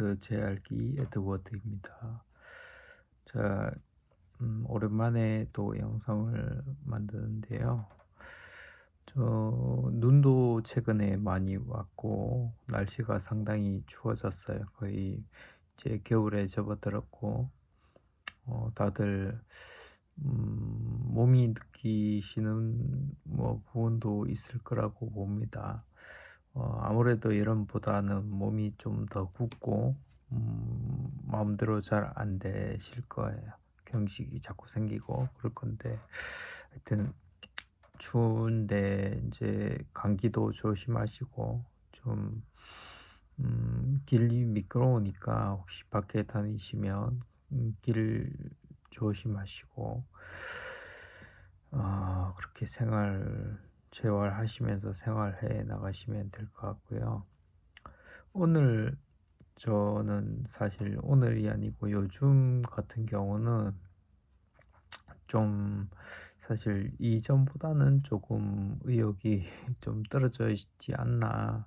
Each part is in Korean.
에드워드 제알기 에드워드입니다. 자, 음, 오랜만에 또 영상을 만드는데요. 저 눈도 최근에 많이 왔고 날씨가 상당히 추워졌어요. 거의 이제 겨울에 접어들었고 어, 다들 음, 몸이 느끼시는 뭐 부분도 있을 거라고 봅니다. 어, 아무래도 여름보다는 몸이 좀 더 굳고 음, 마음대로 잘 안 되실 거예요. 경직이 자꾸 생기고 그럴 건데 하여튼 추운데 이제 감기도 조심하시고 좀 음, 길이 미끄러우니까 혹시 밖에 다니시면 음, 길 조심하시고 어, 그렇게 생활 재활하시면서 생활해 나가시면 될 것 같고요. 오늘 저는 사실 오늘이 아니고 요즘 같은 경우는 좀 사실 이전보다는 조금 의욕이 좀 떨어져 있지 않나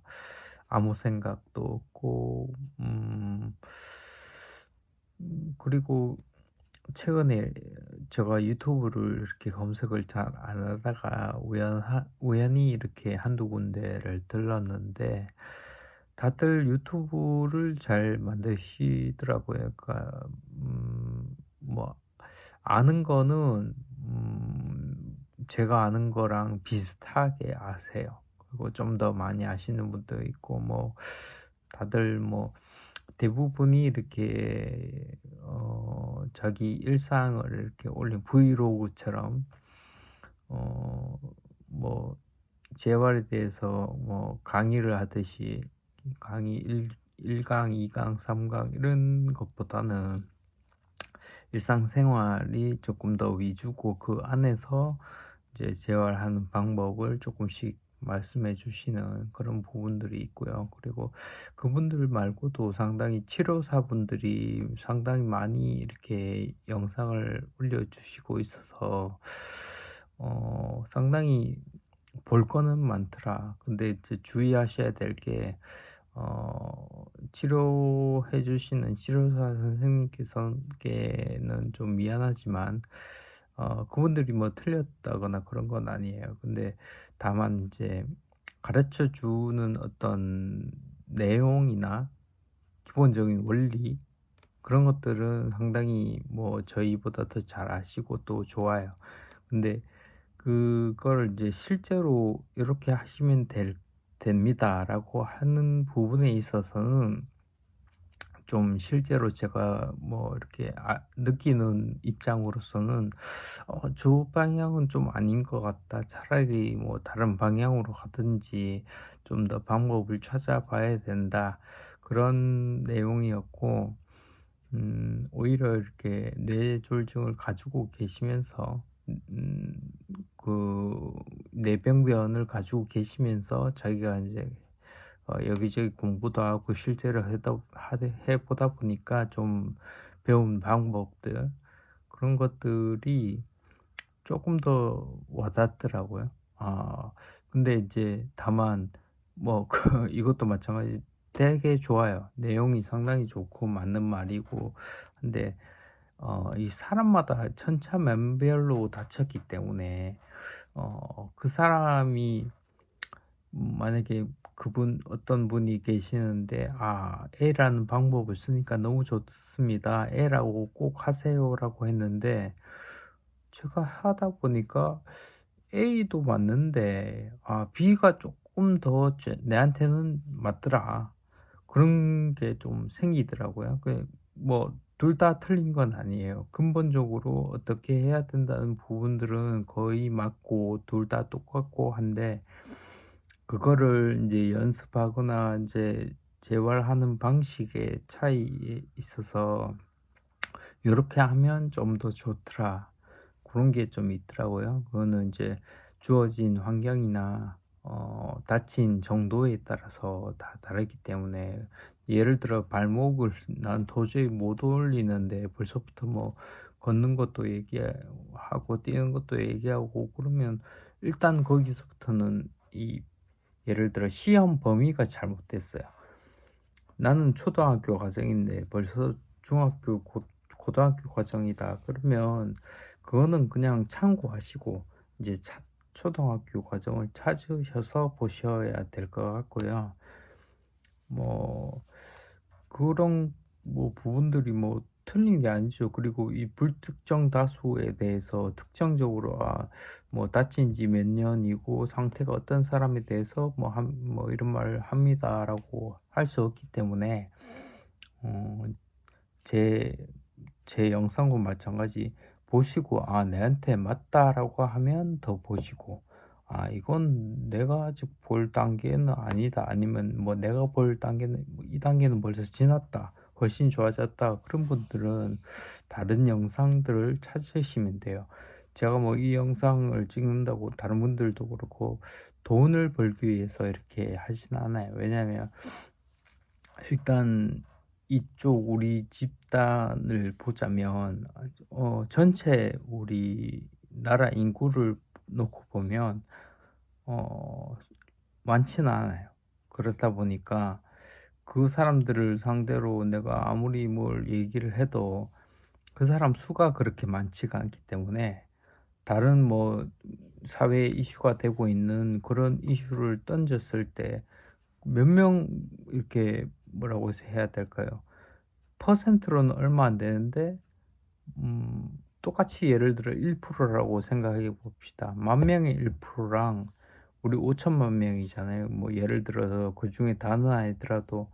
아무 생각도 없고 음, 음 그리고 최근에 제가 유튜브를 이렇게 검색을 잘 안 하다가 우연 우연히 이렇게 한두 군데를 들렀는데 다들 유튜브를 잘 만드시더라고요. 그러니까 음, 뭐 아는 거는 음, 제가 아는 거랑 비슷하게 아세요. 그리고 좀 더 많이 아시는 분도 있고 뭐 다들 뭐 대부분이 이렇게 어 자기 일상을 이렇게 올린 브이로그처럼 어 뭐 재활에 대해서 뭐 강의를 하듯이 강의 1, 1강, 2강, 3강 이런 것보다는 일상생활이 조금 더 위주고 그 안에서 이제 재활하는 방법을 조금씩 말씀해 주시는 그런 부분들이 있고요. 그리고 그분들 말고도 상당히 치료사분들이 상당히 많이 이렇게 영상을 올려주시고 있어서 어, 상당히 볼 거는 많더라. 근데 이제 주의하셔야 될 게, 어, 치료해 주시는 치료사 선생님께서는 좀 미안하지만, 어, 그분들이 뭐 틀렸다거나 그런 건 아니에요. 근데 다만 이제 가르쳐 주는 어떤 내용이나 기본적인 원리 그런 것들은 상당히 뭐 저희보다 더 잘 아시고 또 좋아요. 근데 그걸 이제 실제로 이렇게 하시면 될, 됩니다라고 하는 부분에 있어서는 좀 실제로 제가 뭐 이렇게 아, 느끼는 입장으로서는 어, 저 방향은 좀 아닌 것 같다. 차라리 뭐 다른 방향으로 가든지 좀 더 방법을 찾아봐야 된다. 그런 내용이었고, 음, 오히려 이렇게 뇌졸중을 가지고 계시면서, 음, 그 뇌병변을 가지고 계시면서 자기가 이제 어, 여기저기 공부도 하고 실제로 해다, 해보다 보니까 좀 배운 방법들 그런 것들이 조금 더 와닿더라고요. 아, 근데 이제 다만 뭐 그, 이것도 마찬가지 되게 좋아요. 내용이 상당히 좋고 맞는 말이고 근데 어, 이 사람마다 천차만별로 다쳤기 때문에 어, 그 사람이 만약에 그분 어떤 분이 계시는데 아 A라는 방법을 쓰니까 너무 좋습니다. A라고 꼭 하세요라고 했는데 제가 하다 보니까 A도 맞는데 아 B가 조금 더 내한테는 맞더라. 그런 게 좀 생기더라고요. 그뭐 둘 다 틀린 건 아니에요. 근본적으로 어떻게 해야 된다는 부분들은 거의 맞고 둘 다 똑같고 한데 그거를 이제 연습하거나 이제 재활하는 방식의 차이에 있어서 요렇게 하면 좀 더 좋더라. 그런 게 좀 있더라고요. 그거는 이제 주어진 환경이나 어, 다친 정도에 따라서 다 다르기 때문에 예를 들어 발목을 난 도저히 못 올리는데 벌써부터 뭐 걷는 것도 얘기하고 뛰는 것도 얘기하고 그러면 일단 거기서부터는 이 예를 들어 시험 범위가 잘못됐어요. 나는 초등학교 과정인데 벌써 중학교 고 고등학교 과정이다. 그러면 그거는 그냥 참고하시고 이제 차 초등학교 과정을 찾으셔서 보셔야 될 것 같고요. 뭐 그런 뭐 부분들이 뭐 틀린 게 아니죠. 그리고 이 불특정 다수에 대해서 특정적으로 아 뭐 다친 지 몇 년이고 상태가 어떤 사람에 대해서 뭐 한 뭐 이런 말을 합니다라고 할 수 없기 때문에 어 제 제 영상과 마찬가지 보시고 '아 내한테 맞다.'라고 하면 더 보시고 '아 이건 내가 아직 볼 단계는 아니다.' 아니면 뭐 '내가 볼 단계는 뭐이 단계는 벌써 지났다. 훨씬 좋아졌다.' 그런 분들은 다른 영상들을 찾으시면 돼요. 제가 뭐 이 영상을 찍는다고 다른 분들도 그렇고 돈을 벌기 위해서 이렇게 하진 않아요. 왜냐하면 일단 이쪽 우리 집단을 보자면 어 전체 우리 나라 인구를 놓고 보면 어 많지는 않아요. 그렇다 보니까 그 사람들을 상대로 내가 아무리 뭘 얘기를 해도 그 사람 수가 그렇게 많지가 않기 때문에 다른 뭐 사회 이슈가 되고 있는 그런 이슈를 던졌을 때 몇 명 이렇게 뭐라고 해야 될까요? 퍼센트로는 얼마 안 되는데 음 똑같이 예를 들어 1%라고 생각해 봅시다. 만 명의 1%랑 우리 5천만 명이잖아요. 뭐 예를 들어서 그 중에 다는 아니더라도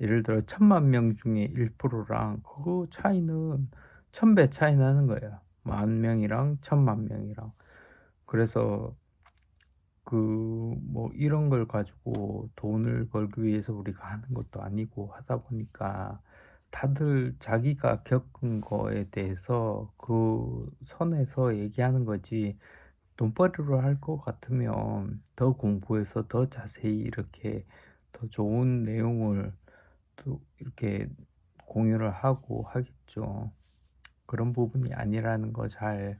예를 들어 천만 명 중에 1%랑 그 차이는 1000배 차이 나는 거예요. 만 명이랑 천만 명이랑. 그래서 그 뭐 이런 걸 가지고 돈을 벌기 위해서 우리가 하는 것도 아니고 하다 보니까 다들 자기가 겪은 거에 대해서 그 선에서 얘기하는 거지 돈벌이로 할 것 같으면 더 공부해서 더 자세히 이렇게 더 좋은 내용을 또 이렇게 공유를 하고 하겠죠. 그런 부분이 아니라는 거잘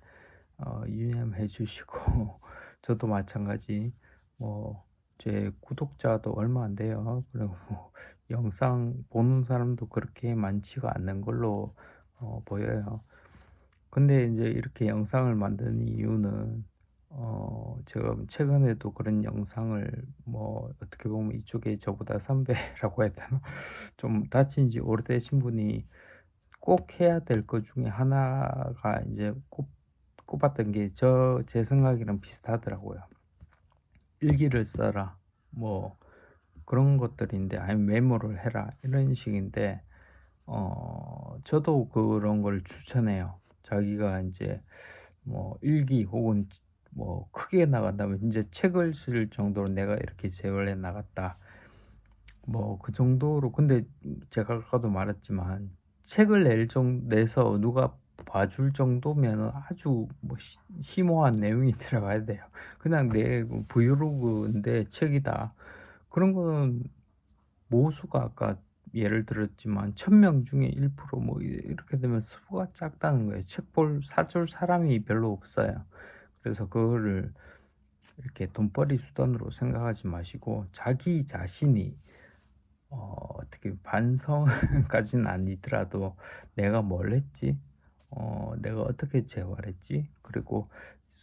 어, 유념해 주시고 저도 마찬가지 뭐 제 구독자도 얼마 안 돼요. 그리고 뭐 영상 보는 사람도 그렇게 많지가 않는 걸로 어, 보여요. 근데 이제 이렇게 영상을 만드는 이유는 어 제가 최근에도 그런 영상을 뭐 어떻게 보면 이쪽에 저보다 선배라고 해야 되나 좀 다친 지 오래되신 분이 꼭 해야 될 것 중에 하나가 이제 꼽, 꼽았던 게 저 제 생각이랑 비슷하더라고요. 일기를 써라. 뭐 그런 것들인데 아니면 메모를 해라. 이런 식인데 어 저도 그런 걸 추천해요. 자기가 이제 뭐 일기 혹은 뭐 크게 나간다면 이제 책을 쓸 정도로 내가 이렇게 재활해 나갔다. 뭐 그 정도로 근데 제가 아까도 말했지만 책을 낼 정, 내서 누가 봐줄 정도면 아주 뭐 시, 심오한 내용이 들어가야 돼요. 그냥 내 브이로그인데 책이다. 그런 거는 모수가 아까 예를 들었지만 천 명 중에 1%뭐 이렇게 되면 수가 작다는 거예요. 책 볼 사줄 사람이 별로 없어요. 그래서 그거를 이렇게 돈벌이 수단으로 생각하지 마시고 자기 자신이 어, 어떻게 반성까지는 아니더라도 내가 뭘 했지? 어, 내가 어떻게 재활했지? 그리고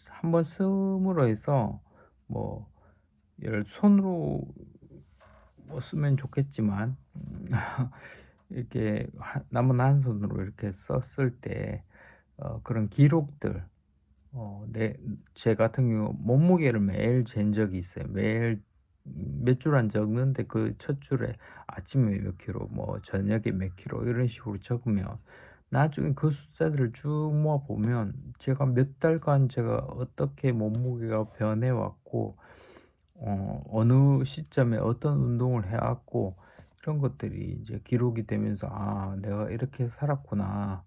한번 쓰므로 해서 뭐 예를 손으로 뭐 쓰면 좋겠지만 이렇게 남은 한 손으로 이렇게 썼을 때 어, 그런 기록들 어, 내, 제 같은 경우 몸무게를 매일 잰 적이 있어요. 매일 몇 줄 안 적는데 그 첫 줄에 아침에 몇 킬로, 뭐 저녁에 몇 킬로 이런 식으로 적으면 나중에 그 숫자들을 쭉 모아 보면 제가 몇 달간 제가 어떻게 몸무게가 변해 왔고 어, 어느 시점에 어떤 운동을 해왔고 이런 것들이 이제 기록이 되면서 아 내가 이렇게 살았구나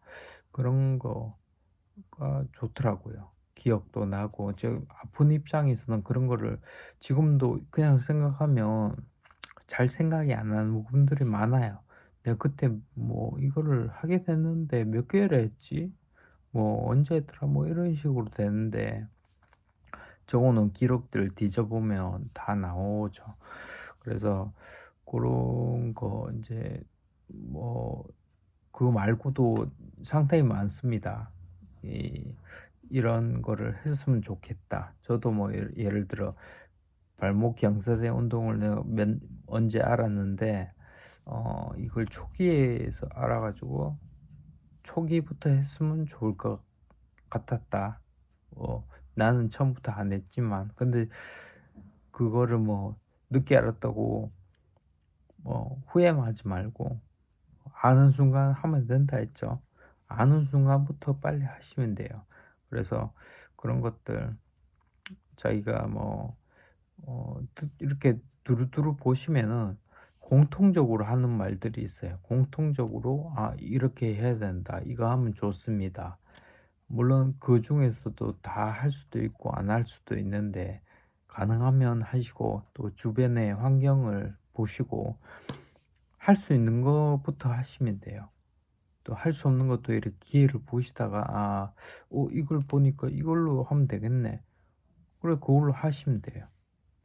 그런 거가 좋더라고요. 기억도 나고 즉 아픈 입장에서는 그런 거를 지금도 그냥 생각하면 잘 생각이 안 나는 부분들이 많아요. 내가 그때 뭐 이거를 하게 됐는데 몇 개월 했지? 뭐 언제 했더라? 뭐 이런 식으로 되는데 적어놓은 기록들 뒤져보면 다 나오죠. 그래서 고런 거 인제 뭐 그거 말고도 상당히 많습니다. 이 이런 거를 했으면 좋겠다. 저도 뭐 예를 예를 들어 발목 경사대 운동을 내가 몇 언제 알았는데 어 이걸 초기에서 알아 가지고 '초기부터 했으면 좋을 것 같았다.' 어 나는 처음부터 안 했지만 근데 그거를 뭐 늦게 알았다고 뭐 후회만 하지 말고 아는 순간 하면 된다 했죠. 아는 순간부터 빨리 하시면 돼요. 그래서 그런 것들 자기가 뭐어듣 이렇게 두루두루 보시면은 공통적으로 하는 말들이 있어요. 공통적으로 '아 이렇게 해야 된다. 이거 하면 좋습니다.' 물론 그 중에서도 다 할 수도 있고 안 할 수도 있는데 가능하면 하시고 또 주변의 환경을 보시고 할 수 있는 것부터 하시면 돼요. 또 할 수 없는 것도 이렇게 기회를 보시다가 '아 어 이걸 보니까 이걸로 하면 되겠네.' 그래 그걸로 하시면 돼요.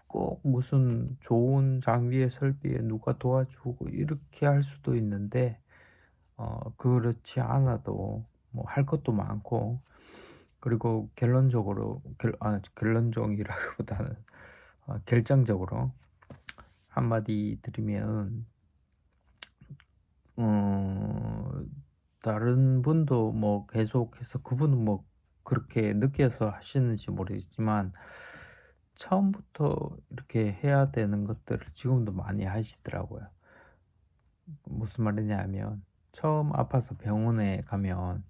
꼭 무슨 좋은 장비에 설비에 누가 도와주고 이렇게 할 수도 있는데 어 그렇지 않아도 뭐 할 것도 많고 그리고 결론적으로 결 아 결론적이라기보다는 어 결정적으로 한마디 드리면 어 다른 분도 뭐 계속해서 그분은 뭐 그렇게 느껴서 하시는지 모르겠지만 처음부터 이렇게 해야 되는 것들을 지금도 많이 하시더라고요. 무슨 말이냐면 처음 아파서 병원에 가면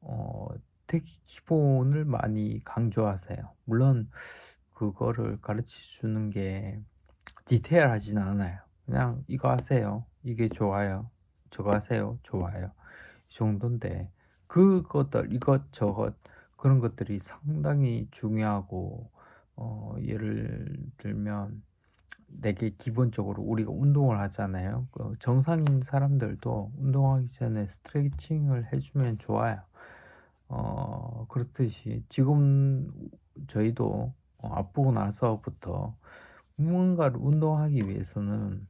어 되게 기본을 많이 강조하세요. 물론 그거를 가르쳐 주는 게 디테일하진 않아요. 그냥 "이거 하세요. 이게 좋아요. 저거 하세요. 좋아요." 이 정돈데 그것들 이것저것 그런 것들이 상당히 중요하고 어 예를 들면 되게 기본적으로 우리가 운동을 하잖아요. 그 정상인 사람들도 운동하기 전에 스트레칭을 해 주면 좋아요. 어 그렇듯이 지금 저희도 어 아프고 나서부터 무언가를 운동하기 위해서는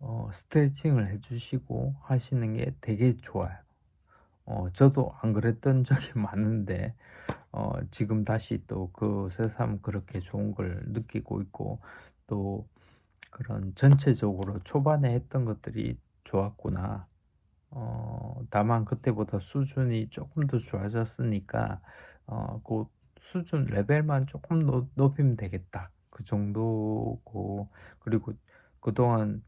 어 스트레칭을 해 주시고 하시는 게 되게 좋아요. 어 저도 안 그랬던 적이 많은데 어 지금 다시 또 그 새삼 그렇게 좋은 걸 느끼고 있고 또 그런 전체적으로 초반에 했던 것들이 좋았구나. 어 다만 그때보다 수준이 조금 더 좋아졌으니까 어고 수준 레벨만 조금 높 높이면 되겠다. 그 정도고 그리고 그동안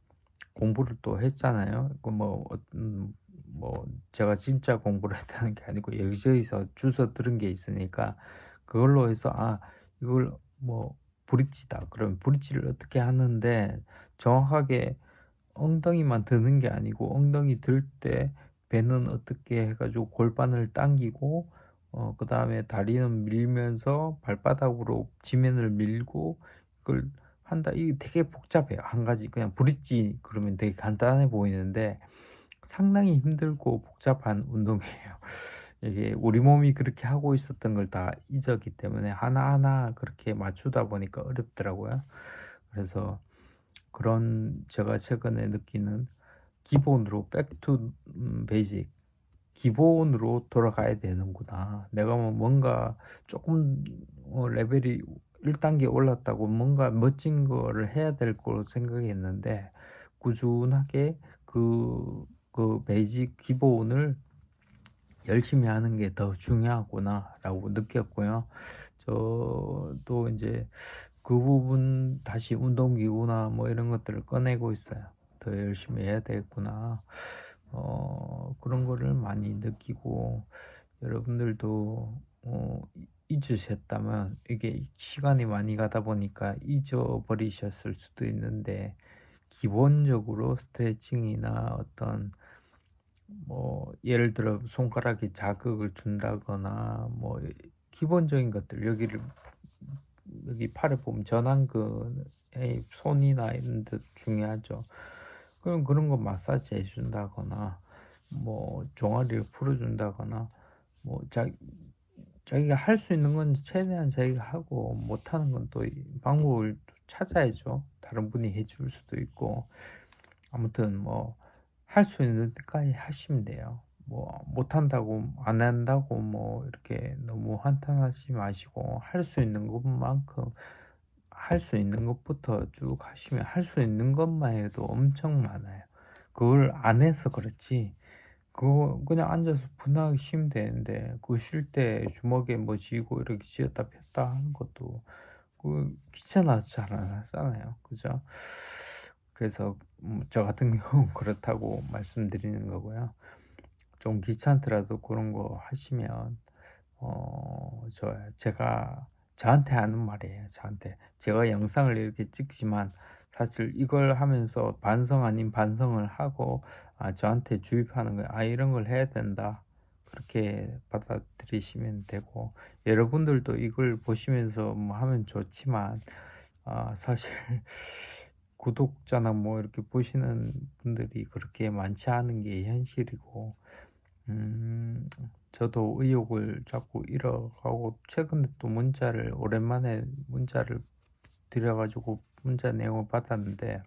공부를 또 했잖아요. 그뭐어음 뭐 제가 진짜 공부를 했다는 게 아니고 여기저기서 주워 들은 게 있으니까 그걸로 해서 '아 이걸 뭐 브릿지다.' 그럼 브릿지를 어떻게 하는데 정확하게 엉덩이만 드는 게 아니고 엉덩이 들 때 배는 어떻게 해 가지고 골반을 당기고 어 그 다음에 다리는 밀면서 발바닥으로 지면을 밀고 그걸 한다. 이게 되게 복잡해요. 한 가지 그냥 브릿지 그러면 되게 간단해 보이는데 상당히 힘들고 복잡한 운동이에요. 이게 우리 몸이 그렇게 하고 있었던 걸 다 잊었기 때문에 하나하나 그렇게 맞추다 보니까 어렵더라고요. 그래서 그런 제가 최근에 느끼는 기본으로 back to 음 기본으로 돌아가야 되는구나. 내가 뭐 뭔가 조금 어 레벨이 1 단계 올랐다고 뭔가 멋진 거를 해야 될 거로 생각했는데 꾸준하게 그 그 베이직 기본을 열심히 하는 게 더 중요하구나라고 느꼈고요. 저도 인제 그 부분 다시 운동기구나 뭐 이런 것들을 꺼내고 있어요. '더 열심히 해야 되겠구나.' 어 그런 거를 많이 느끼고 여러분들도 어이 잊으셨다면 이게 시간이 많이 가다 보니까 잊어버리셨을 수도 있는데 기본적으로 스트레칭이나 어떤 뭐 예를 들어 손가락에 자극을 준다거나 뭐 기본적인 것들 여기를 여기 팔을 보면 전완근의 손이나 이런 데 중요하죠. 그럼 그런 거 마사지 해 준다거나 뭐 종아리를 풀어 준다거나 뭐 자 자기가 할 수 있는 건 최대한 자기가 하고 못하는 건 또 방법을 찾아야죠. 다른 분이 해줄 수도 있고 아무튼 뭐 할 수 있는 데까지 하시면 돼요. 뭐 못한다고 안 한다고 뭐 이렇게 너무 한탄하지 마시고 할 수 있는 것만큼 할 수 있는 것부터 쭉 하시면 할 수 있는 것만 해도 엄청 많아요. 그걸 안 해서 그렇지 그거 그냥 앉아서 분하게 쉬면 되는데 그 쉴 때 주먹에 뭐 쥐고 이렇게 쥐었다 폈다 하는 것도 그 귀찮아서 잘 안 하잖아요. 그죠? 그래서 음저 같은 경우는 그렇다고 말씀드리는 거고요. 좀 귀찮더라도 그런 거 하시면 어 좋아요. 제가 저한테 하는 말이에요, 저한테. 제가 영상을 이렇게 찍지만 사실 이걸 하면서 반성 아닌 반성을 하고 아 저한테 주입하는 거예요. '아 이런 걸 해야 된다.' 그렇게 받아들이시면 되고 여러분들도 이걸 보시면서 뭐 하면 좋지만 아 사실 구독자나 뭐 이렇게 보시는 분들이 그렇게 많지 않은 게 현실이고 음 저도 의욕을 자꾸 잃어가고 최근에 또 문자를 오랜만에 문자를 드려 가지고 문자 내용을 받았는데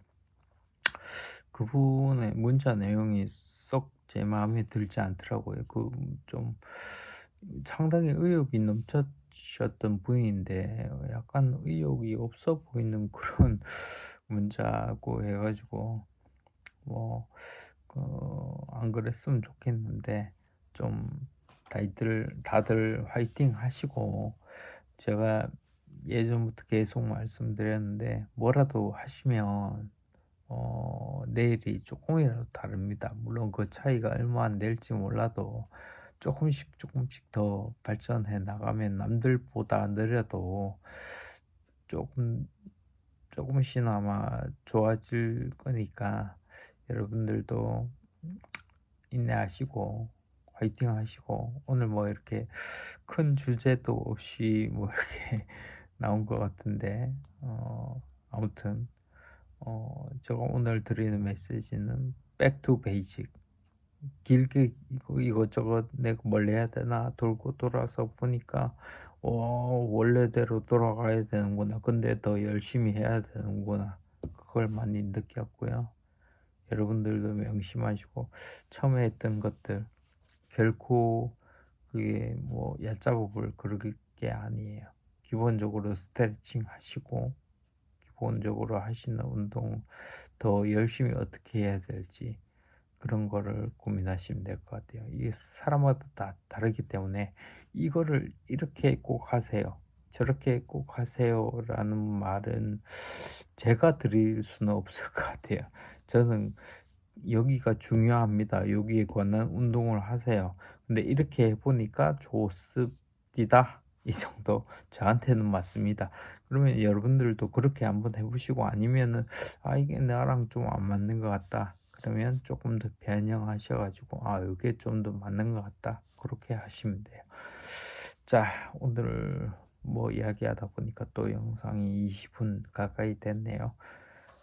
그분의 문자 내용이 썩 제 마음에 들지 않더라고요. 그 좀 상당히 의욕이 넘치 셨던 분인데 약간 의욕이 없어 보이는 그런 문자고 해 가지고 뭐그안 그랬으면 좋겠는데 좀 다들 다들 화이팅 하시고 제가 예전부터 계속 말씀드렸는데 뭐라도 하시면 어 내일이 쪼끔이라도 다릅니다. 물론 그 차이가 얼마 안 될지 몰라도 쪼끔씩 쪼끔씩 더 발전해 나가면 남들보다 느려도 쪼금 쪼금씩나마 좋아질 거니까 여러분들도 인내하시고 화이팅 하시고 오늘 뭐 이렇게 큰 주제도 없이 뭐 이렇게 나온 것 같은데 어 아무튼 어 제가 오늘 드리는 메시지는 to basic 길게 이것저것 내가 뭘 해야 되나 돌고 돌아서 보니까 어 원래대로 돌아가야 되는구나. 근데 더 열심히 해야 되는구나. 그걸 많이 느꼈고요. 여러분들도 명심하시고 처음에 했던 것들 결코 그게 뭐 얕잡아 볼 그럴 게 아니에요. 기본적으로 스트레칭 하시고 기본적으로 하시는 운동 더 열심히 어떻게 해야 될지 그런 거를 고민하시면 될 것 같아요. 이게 사람마다 다 다르기 때문에 이거를 이렇게 꼭 하세요. 저렇게 꼭 하세요라는 말은 제가 드릴 수는 없을 것 같아요. 저는 여기가 중요합니다. 여기에 관한 운동을 하세요. 근데 이렇게 해보니까 좋습니다. 이 정도 저한테는 맞습니다. 그러면 여러분들도 그렇게 한번 해보시고 아니면은 아 이게 나랑 좀 안 맞는 것 같다. 그러면 조금 더 변형하셔가지고 아 이게 좀 더 맞는 것 같다. 그렇게 하시면 돼요. 자 오늘 뭐 이야기하다 보니까 또 영상이 20분 가까이 됐네요.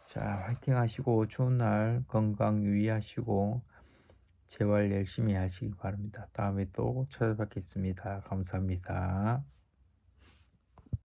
자 화이팅 하시고 좋은 날 건강 유의하시고 재활 열심히 하시기 바랍니다. 다음에 또 찾아뵙겠습니다. 감사합니다.